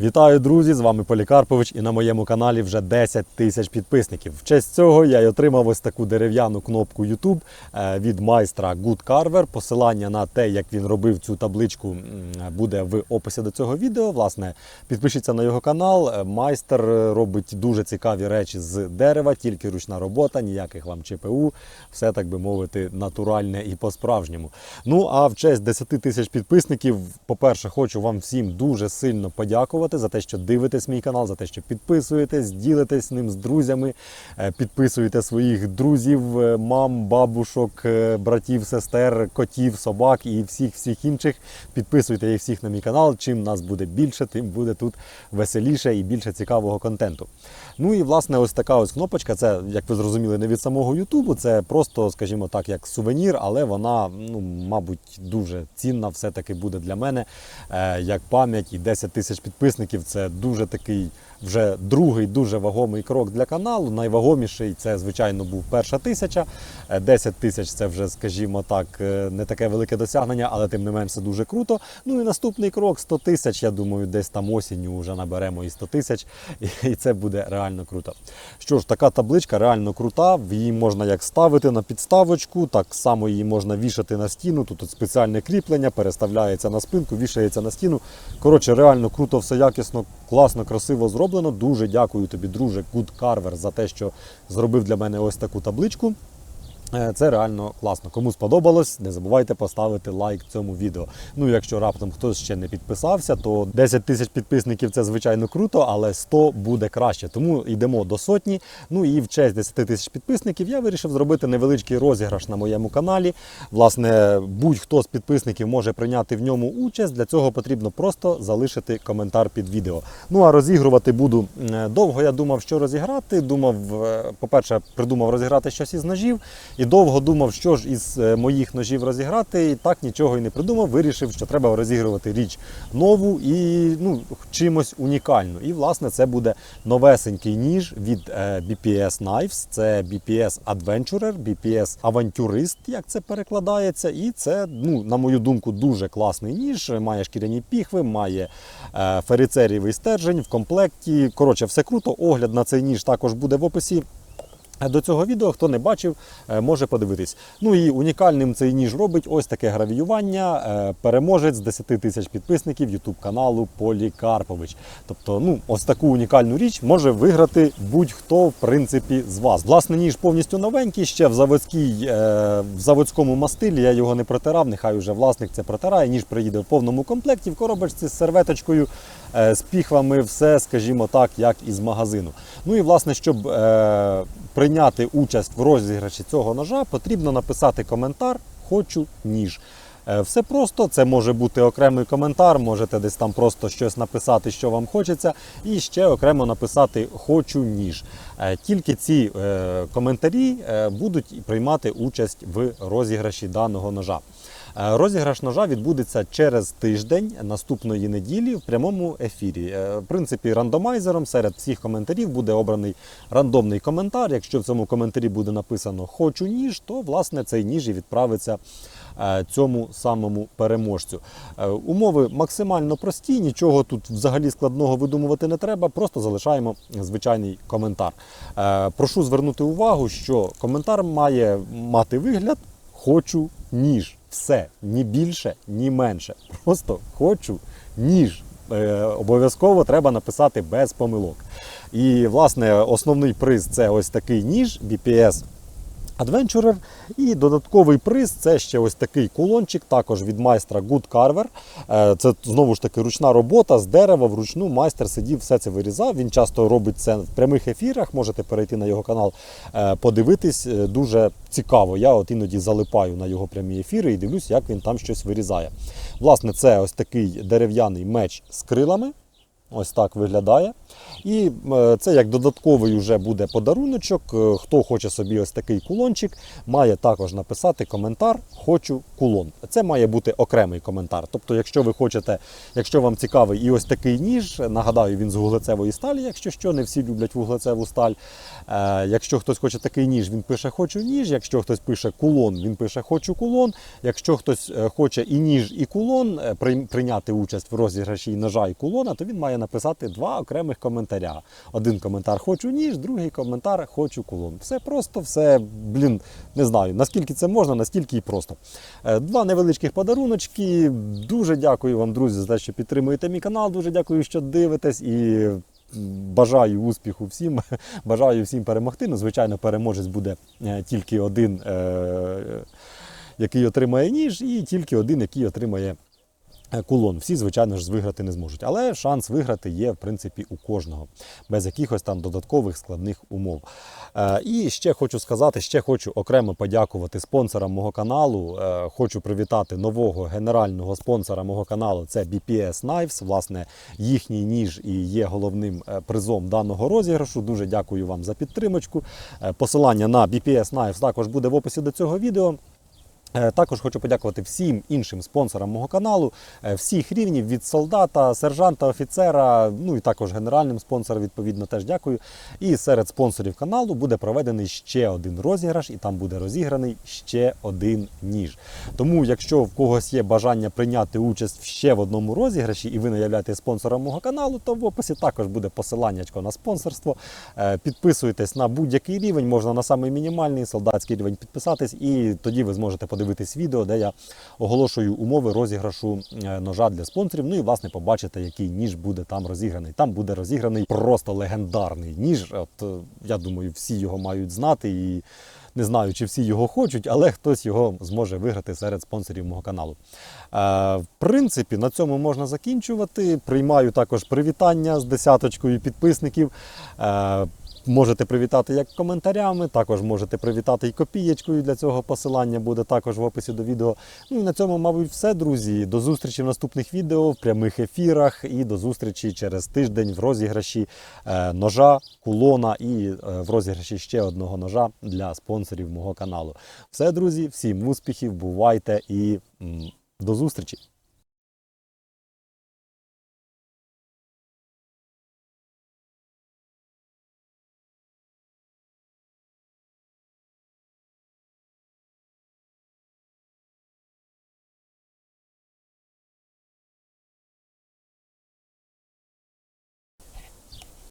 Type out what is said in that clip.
Вітаю, друзі! З вами Полікарпович, і на моєму каналі вже 10 тисяч підписників. В честь цього я й отримав ось таку дерев'яну кнопку YouTube е, від майстра Good Carver. Посилання на те, як він робив цю табличку, буде в описі до цього відео. Власне, підпишіться на його канал. Е, Майстер е, робить дуже цікаві речі з дерева, тільки ручна робота, ніяких вам ЧПУ. Все так би мовити, натуральне і по-справжньому. Ну а в честь 10 тисяч підписників, по-перше, хочу вам всім дуже сильно подякувати за те, що дивитесь мій канал, за те, що підписуєтесь, ділитесь ним з друзями, е, підписуєте своїх друзів, е, мам, бабушок, е, братів, сестер, котів, собак і всіх всіх інших. Підписуйте їх всіх на мій канал. Чим нас буде більше, тим буде тут веселіше і більше цікавого контенту. Ну і власне, ось така ось кнопочка. Це, як ви зрозуміли, не від самого Ютубу. Це просто, скажімо так, як сувенір, але вона, ну, мабуть, дуже цінна все-таки буде для мене як пам'ять і 10 тисяч підписників. Це дуже такий вже другий дуже вагомий крок для каналу. Найвагоміший це, звичайно, був перша тисяча. Е, 10 тисяч це вже, скажімо так, е, не таке велике досягнення, але тим не менш це дуже круто. Ну і наступний крок 100 тисяч. Я думаю, десь там осінню вже наберемо і 100 тисяч, і- це буде реально круто. Що ж, така табличка реально крута. Її можна як ставити на підставочку, так само її можна вішати на стіну. Тут спеціальне кріплення, переставляється на спинку, вішається на стіну. Коротше, реально круто, все якісно, класно, красиво зроблено. Дуже дякую тобі, друже, Good Carver, за те, що зробив для мене ось таку табличку. Е, Це реально класно. Кому сподобалось, не забувайте поставити лайк цьому відео. Ну, якщо раптом хтось ще не підписався, то 10 тисяч підписників це звичайно круто, але 100 буде краще. Тому йдемо до сотні. Ну і в честь 10 тисяч підписників я вирішив зробити невеличкий розіграш на моєму каналі. Власне, будь-хто з підписників може прийняти в ньому участь. Для цього потрібно просто залишити коментар під відео. Ну а розігрувати буду е, довго. Я думав, що розіграти. Думав, е, по-перше, придумав розіграти щось із ножів. І довго думав, що ж із е, моїх ножів розіграти, і так нічого і не придумав. Вирішив, що треба розігрувати річ нову і ну, чимось унікальну. І власне це буде новесенький ніж від е, BPS Knives. Це BPS Adventurer, BPS Авантюрист, як це перекладається. І це, ну, на мою думку, дуже класний ніж. Має шкіряні піхви, має е, ферицерієвий стержень в комплекті. Коротше, все круто. Огляд на цей ніж також буде в описі. До цього відео, хто не бачив, е, може подивитись. Ну і унікальним цей ніж робить ось таке гравіювання. е, Переможець з 10 тисяч підписників YouTube каналу Полікарпович. Тобто, ну, ось таку унікальну річ може виграти будь-хто в принципі з вас. Власне, ніж повністю новенький, ще в заводській, е, в заводському мастилі. Я його не протирав. Нехай уже власник це протирає. Ніж приїде в повному комплекті в коробочці з серветочкою. Е, З піхвами, все, скажімо так, як із магазину. Ну і власне, щоб е, прийняти участь в розіграші цього ножа, потрібно написати коментар Хочу ніж. Е, Все просто, це може бути окремий коментар, можете десь там просто щось написати, що вам хочеться, і ще окремо написати Хочу ніж. Е, Тільки ці коментарі будуть приймати участь в розіграші даного ножа. Е, Розіграш ножа відбудеться через тиждень наступної неділі в прямому ефірі. Е, В принципі, рандомайзером серед всіх коментарів буде обраний рандомний коментар. Якщо в цьому коментарі буде написано Хочу ніж, то власне цей ніж і відправиться е, цьому самому переможцю. Умови максимально прості, нічого тут взагалі складного видумувати не треба. Просто залишаємо звичайний коментар. Прошу звернути увагу, що коментар має мати вигляд Хочу ніж. Все, ні більше, ні менше. Просто хочу ніж. Е, обов'язково треба написати без помилок. І, власне, основний приз це ось такий ніж BPS Adventurer. І додатковий приз це ще ось такий кулончик, також від майстра Good Carver. Е, Це знову ж таки ручна робота з дерева вручну. Майстер сидів, все це вирізав. Він часто робить це в прямих ефірах. Можете перейти на його канал, е, подивитись. Е, Дуже цікаво. Я от іноді залипаю на його прямі ефіри і дивлюсь, як він там щось вирізає. Власне, це ось такий дерев'яний меч з крилами. Ось так виглядає. І е, це як додатковий вже буде подаруночок. Е, Хто хоче собі ось такий кулончик, має також написати коментар Хочу кулон. Це має бути окремий коментар. Тобто, якщо ви хочете, якщо вам цікавий і ось такий ніж, нагадаю, він з вуглецевої сталі, якщо що, не всі люблять вуглецеву сталь. Е, Якщо хтось хоче такий ніж, він пише Хочу ніж. Якщо хтось пише кулон, він пише Хочу кулон. Якщо хтось хоче і ніж, і кулон прийняти участь в розіграші ножа і кулона, то він має написати два окремих коментаря. Один коментар хочу ніж, другий коментар хочу кулон. Все просто, все, блін, не знаю, наскільки це можна, настільки і просто. Е, Два невеличких подаруночки. Дуже дякую вам, друзі, за те, що підтримуєте мій канал. Дуже дякую, що дивитесь і. Бажаю успіху всім, бажаю всім перемогти. Ну, звичайно, переможець буде е, тільки один, е, який отримає ніж, і тільки один, який отримає кулон. Всі, звичайно ж, виграти не зможуть. Але шанс виграти є, в принципі, у кожного, без якихось там додаткових складних умов. Е, І ще хочу сказати, ще хочу окремо подякувати спонсорам мого каналу. Е, Хочу привітати нового генерального спонсора мого каналу. Це BPS Knives. Власне, їхній ніж і є головним е, призом даного розіграшу. Дуже дякую вам за підтримочку. Е, Посилання на BPS Knives також буде в описі до цього відео. Е, Також хочу подякувати всім іншим спонсорам мого каналу, е, всіх рівнів від солдата, сержанта, офіцера, ну і також генеральним спонсорам, відповідно, теж дякую. І серед спонсорів каналу буде проведений ще один розіграш, і там буде розіграний ще один ніж. Тому, якщо в когось є бажання прийняти участь ще в одному розіграші, і ви не являєтесь спонсором мого каналу, то в описі також буде посилання на спонсорство. Е, Підписуйтесь на будь-який рівень, можна на самий мінімальний солдатський рівень підписатись, і тоді ви зможете подивитись відео, де я оголошую умови розіграшу е, ножа для спонсорів. Ну і власне побачите, який ніж буде там розіграний. Там буде розіграний просто легендарний ніж. От е, я думаю, всі його мають знати і. Не знаю, чи всі його хочуть, але хтось його зможе виграти серед спонсорів мого каналу. Е, в принципі, на цьому можна закінчувати. Приймаю також привітання з десяточкою підписників. Е, Можете привітати як коментарями, також можете привітати і копієчкою. Для цього посилання буде також в описі до відео. Ну і на цьому, мабуть, все, друзі. До зустрічі в наступних відео, в прямих ефірах і до зустрічі через тиждень в розіграші е, ножа, кулона і е, в розіграші ще одного ножа для спонсорів мого каналу. Все, друзі, всім успіхів, бувайте і до зустрічі!